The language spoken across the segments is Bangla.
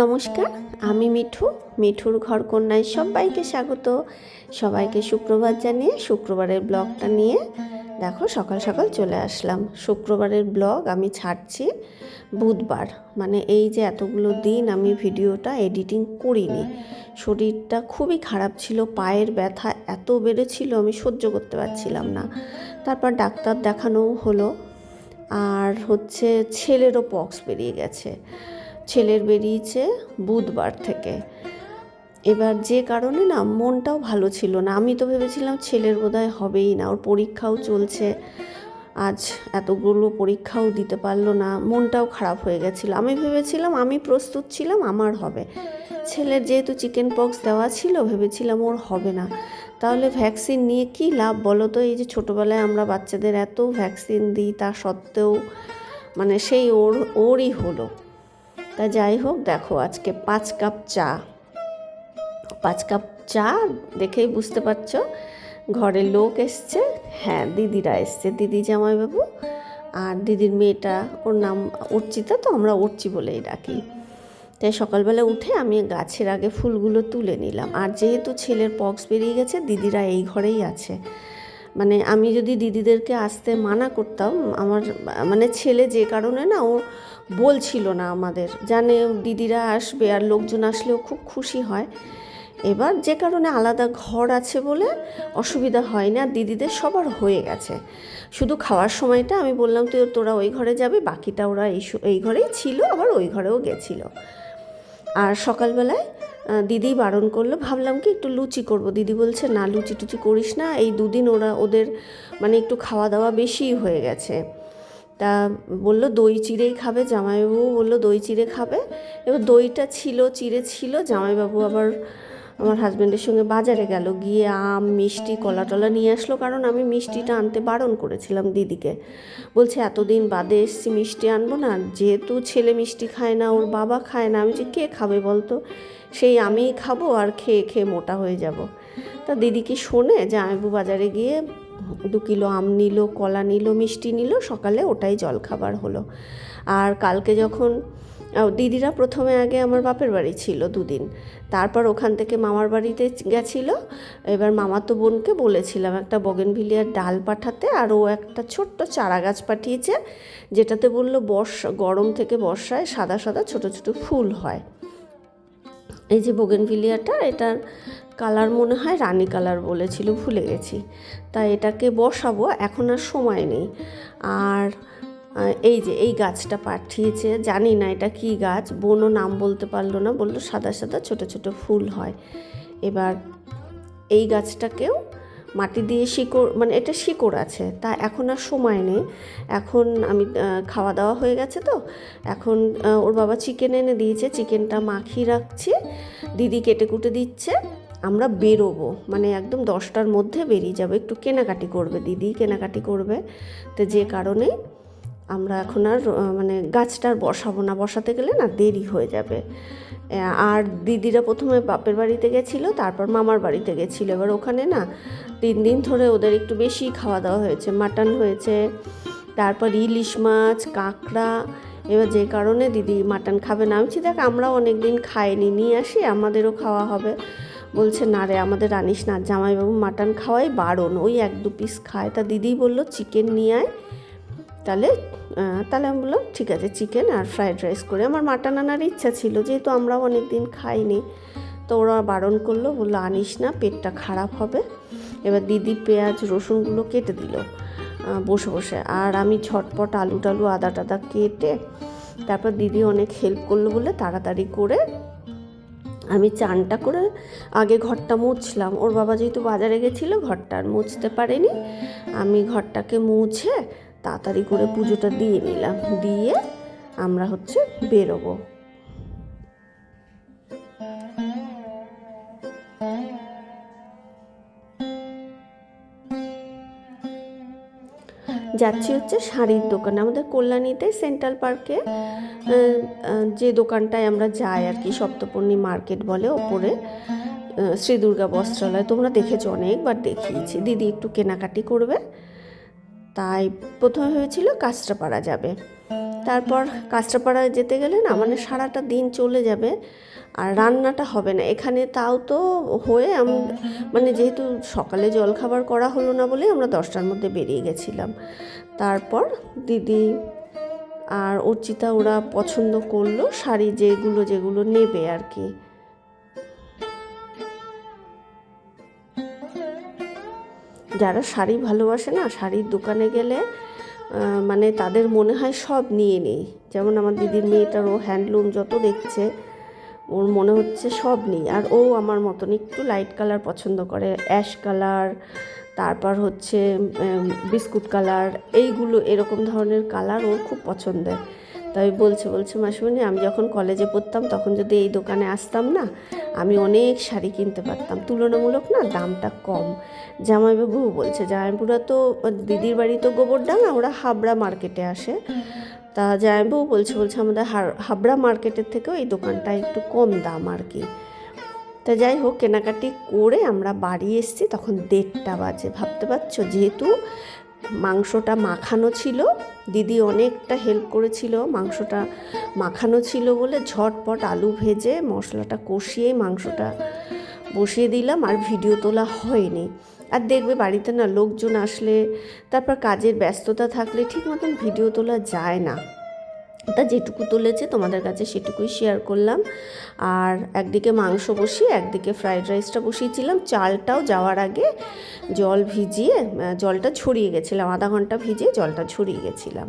নমস্কার, আমি মিঠু, মিঠুর ঘর কন্যায় সবাইকে স্বাগত। সবাইকে সুপ্রভাত জানিয়ে শুক্রবারের ব্লগটা নিয়ে দেখো সকাল সকাল চলে আসলাম। শুক্রবারের ব্লগ আমি ছাড়ছি বুধবার মানে এই যে এতগুলো দিন আমি ভিডিওটা এডিটিং করিনি। শরীরটা খুবই খারাপ ছিল, পায়ের ব্যথা এত বেড়েছিল আমি সহ্য করতে পারছিলাম না। তারপর ডাক্তার দেখানোও হলো, আর হচ্ছে ছেলেরও পক্স বেরিয়ে গেছে। ছেলের বেরিয়েছে বুধবার থেকে। এবার যে কারণে না মনটাও ভালো ছিল না। আমি তো ভেবেছিলাম ছেলের বোধহয় হবেই না। ওর পরীক্ষাও চলছে। আজ এতগুলো পরীক্ষাও দিতে পারল না। মনটাও খারাপ হয়ে গেছিল। আমি ভেবেছিলাম আমি প্রস্তুত ছিলাম, আমার হবে। ছেলের যেহেতু চিকেন পক্স দেওয়া ছিল, ভেবেছিলাম ওর হবে না। তাহলে ভ্যাকসিন নিয়ে কি লাভ বলো তো? এই যে ছোটোবেলায় আমরা বাচ্চাদের এত ভ্যাকসিন দিই, তা সত্ত্বেও মানে সেই ওর, ওরই হলো। তা যাই হোক, দেখো আজকে পাঁচ কাপ চা। পাঁচ কাপ চা দেখেই বুঝতে পারছ, ঘরে লোক এসছে। হ্যাঁ দিদিরা এসছে। দিদি জামাইবাবু আর দিদির মেয়েটা, ওর নাম অর্চিতা তো, আমরা অর্চি বলেই ডাকি। তাই সকালবেলা উঠে আমি গাছের আগে ফুলগুলো তুলে নিলাম। আর যেহেতু ছেলের পক্স বেরিয়ে গেছে, দিদিরা এই ঘরেই আছে। মানে আমি যদি দিদিদেরকে আসতে মানা করতাম আমার মানে ছেলে যে কারণে না ও বলছিল না আমাদের। জানে দিদিরা আসবে আর লোকজন আসলেও খুব খুশি হয়। এবার যে কারণে আলাদা ঘর আছে বলে অসুবিধা হয় না দিদিদের সবার হয়ে গেছে। শুধু খাওয়ার সময়টা আমি বললাম তুই তোরা ওই ঘরে যাবে বাকিটা ওরা এই এই ঘরেই ছিল আবার ওই ঘরেও গেছিল। আর সকালবেলায় দিদি বারণ করল। ভাবলাম কি একটু লুচি করব। দিদি বলছে, না, লুচি টুচি করিস না। এই দুদিন ওরা, ওদের মানে একটু খাওয়া দাওয়া বেশি হয়ে গেছে। তা বলল, দই চিড়েই খাবে। জামাইবাবু বলল, দই চিড়ে খাবে। এবার দইটা ছিল, চিড়ে ছিল। জামাইবাবু আবার আমার হাজব্যান্ডের সঙ্গে বাজারে গেল, গিয়ে আম, মিষ্টি কলা টলা নিয়ে আসলো কারণ আমি মিষ্টিটা আনতে বারণ করেছিলাম দিদিকে। বলছে, এতদিন বাদে এসছি, মিষ্টি আনব না, যেহেতু ছেলে মিষ্টি খায় না, ওর বাবা খায় না। আমি যে কে খাবে বলতো? সেই আমিই খাব আর খেয়ে খেয়ে মোটা হয়ে যাব। তা দিদি কি শোনে যে আমি বাজারে গিয়ে দু কিলো আম নিল, কলা নিল, মিষ্টি নিল, সকালে ওটাই জলখাবার হলো। আর কালকে যখন দিদিরা প্রথমে আগে আমার বাপের বাড়ি ছিল দুদিন। তারপর ওখান থেকে মামার বাড়িতে গেছিল। এবার মামাতো বোনকে বলেছিলাম, একটা বগেনভিলিয়ার ডাল পাঠাতে, আর ও একটা ছোট্ট চারা গাছ পাঠিয়েছে, যেটাতে বলল বর্ষা, গরম থেকে বর্ষায় সাদা সাদা ছোট ছোট ফুল হয়। এই যে বোগেনভিলিয়াটা, এটার কালার মনে হয় রানী কালার বলেছিল, ভুলে গেছি। তাই এটাকে বসাবো, এখন আর সময় নেই। আর এই যে এই গাছটা পাঠিয়েছে, জানি না এটা কি গাছ, বোনও নাম বলতে পারল না, বলল সাদা সাদা ছোট ছোট ফুল হয়। এবার এই গাছটাকেও মাটি দিয়ে শিকড় মানে এটা শিকড় আছে, তা এখন আর সময় নেই। এখন আমি খাওয়া দাওয়া হয়ে গেছে তো, এখন ওর বাবা চিকেন এনে দিয়েছে চিকেনটা মাখিয়ে রাখছি, দিদি কেটে কুটে দিচ্ছে, আমরা বেরোবো মানে একদম দশটার মধ্যে বেরিয়ে যাব, একটু কেনাকাটি করবে, দিদি কেনাকাটি করবে, তো যে কারণে আমরা এখন আর মানে গাছটার বসাবো না। বসাতে গেলে না দেরি হয়ে যাবে। আর দিদিরা প্রথমে বাপের বাড়িতে গেছিল, তারপর মামার বাড়িতে গেছিল। এবার ওখানে না তিন দিন ধরে ওদের একটু বেশি খাওয়া দাওয়া হয়েছে। মাটন হয়েছে, তারপর ইলিশ মাছ, কাঁকড়া। এবার যে কারণে দিদি মাটন খাবে না। আমি দেখ, আমরাও অনেক দিন খাইনি, নিয়ে আসি, আমাদেরও খাওয়া হবে। বলছে, না রে, আমাদের আনিস না। জামাইবাবু মাটন খাওয়াই বারণ। ওই এক দু পিস খায়। তা দিদি বলল, চিকেন নিয়ে আয় তাহলে তাহলে আমি বললাম, ঠিক আছে চিকেন আর ফ্রায়েড রাইস করে। আমার মাটন আনার ইচ্ছা ছিল, যেহেতু আমরাও অনেক দিন খাইনি, তো ওরা বারণ করল, বলল, আনিস না, পেটটা খারাপ হবে। এবার দিদি পেঁয়াজ, রসুনগুলো কেটে দিল বসে বসে। আর আমি ঝটপট আলু টালু, আদা টাদা কেটে তারপর দিদি অনেক হেল্প করল বলে তাড়াতাড়ি করে আমি চানটা করে আগে ঘরটা মুছলাম। ওর বাবা যেহেতু বাজারে গেছিল, ঘরটা আর মুছতে পারেনি। আমি ঘরটাকে মুছে তাড়াতাড়ি করে পুজোটা দিয়ে নিলাম। দিয়ে আমরা হচ্ছে বেরোবো। যাচ্ছি হচ্ছে শাড়ির দোকানে। আমাদের কল্যাণীতে সেন্ট্রাল পার্কে যে দোকানটায় আমরা যাই আর কি, সপ্তপর্ণী মার্কেট বলে ওপরে শ্রী দুর্গা বস্ত্রালয়। তোমরা দেখেছ অনেকবার দেখিয়েছি। দিদি একটু কেনাকাটি করবে। তাই প্রথমে হয়েছিল কাঁচরাপাড়া যাবে। তারপর কাঁচরাপাড়ায় যেতে গেলে না মানে সারাটা দিন চলে যাবে আর রান্নাটা হবে না। এখানে তাও তো হয়ে মানে যেহেতু সকালে জলখাবার করা হলো না বলে আমরা দশটার মধ্যে বেরিয়ে গেছিলাম। তারপর দিদি আর অর্চিতা ওরা পছন্দ করল শাড়ি যেগুলো যেগুলো নেবে আর কি। যারা শাড়ি ভালোবাসে না, শাড়ির দোকানে গেলে মানে তাদের মনে হয় সব নিয়ে নেই। যেমন আমার দিদির মেয়েটার ও হ্যান্ডলুম যত দেখছে, ওর মনে হচ্ছে সব নেই। আর ও আমার মতন একটু লাইট কালার পছন্দ করে অ্যাশ কালার তারপর হচ্ছে বিস্কুট কালার এইগুলো, এরকম ধরনের কালার ওর খুব পছন্দের। তাই বলছে বলছে, মাসিমণি, আমি যখন কলেজে পড়তাম, তখন যদি এই দোকানে আসতাম না, আমি অনেক শাড়ি কিনতে পারতাম। তুলনামূলক না দামটা কম। জামাইবাবু বলছে, জামাইবাবুরা তো, দিদির বাড়ি তো গোবরডাঙ্গা, ওরা হাবড়া মার্কেটে আসে। তা জামাইবাবু বলছে বলছে, আমাদের হাবড়া মার্কেটের থেকেও এই দোকানটা একটু কম দাম আর কি। তা যাই হোক, কেনাকাটি করে আমরা বাড়ি এসেছি, তখন দেড়টা বাজে। ভাবতে পারছ? যেহেতু মাংসটা মাখানো ছিল। দিদি অনেকটা হেল্প করেছিল, মাংসটা মাখানো ছিল বলে ঝটপট আলু ভেজে মশলাটা কষিয়ে মাংসটা বসিয়ে দিলাম আর ভিডিও তোলা হয়নি। আর দেখবে বাড়িতে না লোকজন আসলে তারপর কাজের ব্যস্ততা থাকলে ঠিক মতন ভিডিও তোলা যায় না। তা যেটুকু তুলেছে তোমাদের কাছে সেটুকুই শেয়ার করলাম। আর একদিকে মাংস বসিয়ে, একদিকে ফ্রাইড রাইসটা বসিয়েছিলাম। চালটাও যাওয়ার আগে জল ভিজিয়ে জলটা ছড়িয়ে গেছিলাম, আধা ঘণ্টা ভিজিয়ে জলটা ছড়িয়ে গেছিলাম।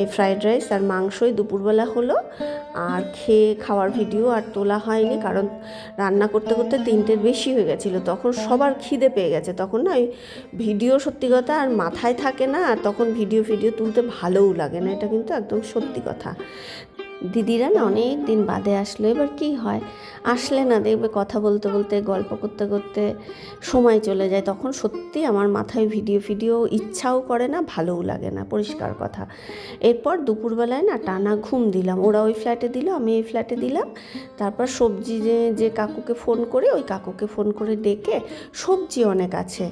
এই ফ্রাইড রাইস আর মাংসই দুপুরবেলা হলো। আর খেয়ে খাওয়ার ভিডিও আর তোলা হয়নি, কারণ রান্না করতে করতে তিনটের বেশি হয়ে গেছিল। তখন সবার খিদে পেয়ে গেছে। তখন না ওই ভিডিও সত্যি কথা আর মাথায় থাকে না, আর তখন ভিডিও ভিডিও তুলতে ভালোও লাগে না। এটা কিন্তু একদম সত্যি কথা। দিদিরা না অনেক দিন বাদে আসলো, এবার কি হয়? আসলে না, দেখবে কথা বলতে বলতে, গল্প করতে করতে সময় চলে যায়। তখন সত্যি আমার মাথায় ভিডিও, ফিডিও ইচ্ছাও করে না, ভালোও লাগে না, পরিষ্কার কথা। এরপর দুপুরবেলায় না টানা ঘুম দিলাম। ওরা ওই ফ্ল্যাটে দিল, আমি এই ফ্ল্যাটে দিলাম। তারপর সবজি যে যে কাকুকে ফোন করে, ওই কাকুকে ফোন করে ডেকে সবজি অনেক আছে।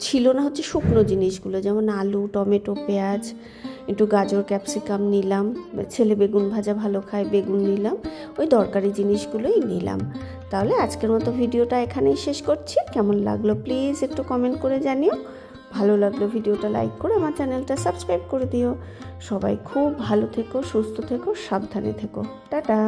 ছিল না হচ্ছে শুকনো জিনিসগুলো, যেমন আলু, টমেটো, পেঁয়াজ একটু গাজর, ক্যাপসিকাম নিলাম, ছেলে বেগুন ভাজা ভালো খায়, বেগুন নিলাম, ওই দরকারি জিনিসগুলোই নিলাম। তাহলে আজকের মতো ভিডিওটা এখানেই শেষ করছি। কেমন লাগল প্লিজ একটু কমেন্ট করে জানিও। ভালো লাগল ভিডিওটা লাইক করে আমার চ্যানেলটা সাবস্ক্রাইব করে দিও। সবাই খুব ভালো থেকো, সুস্থ থেকো, সাবধানে থেকো। টাটা!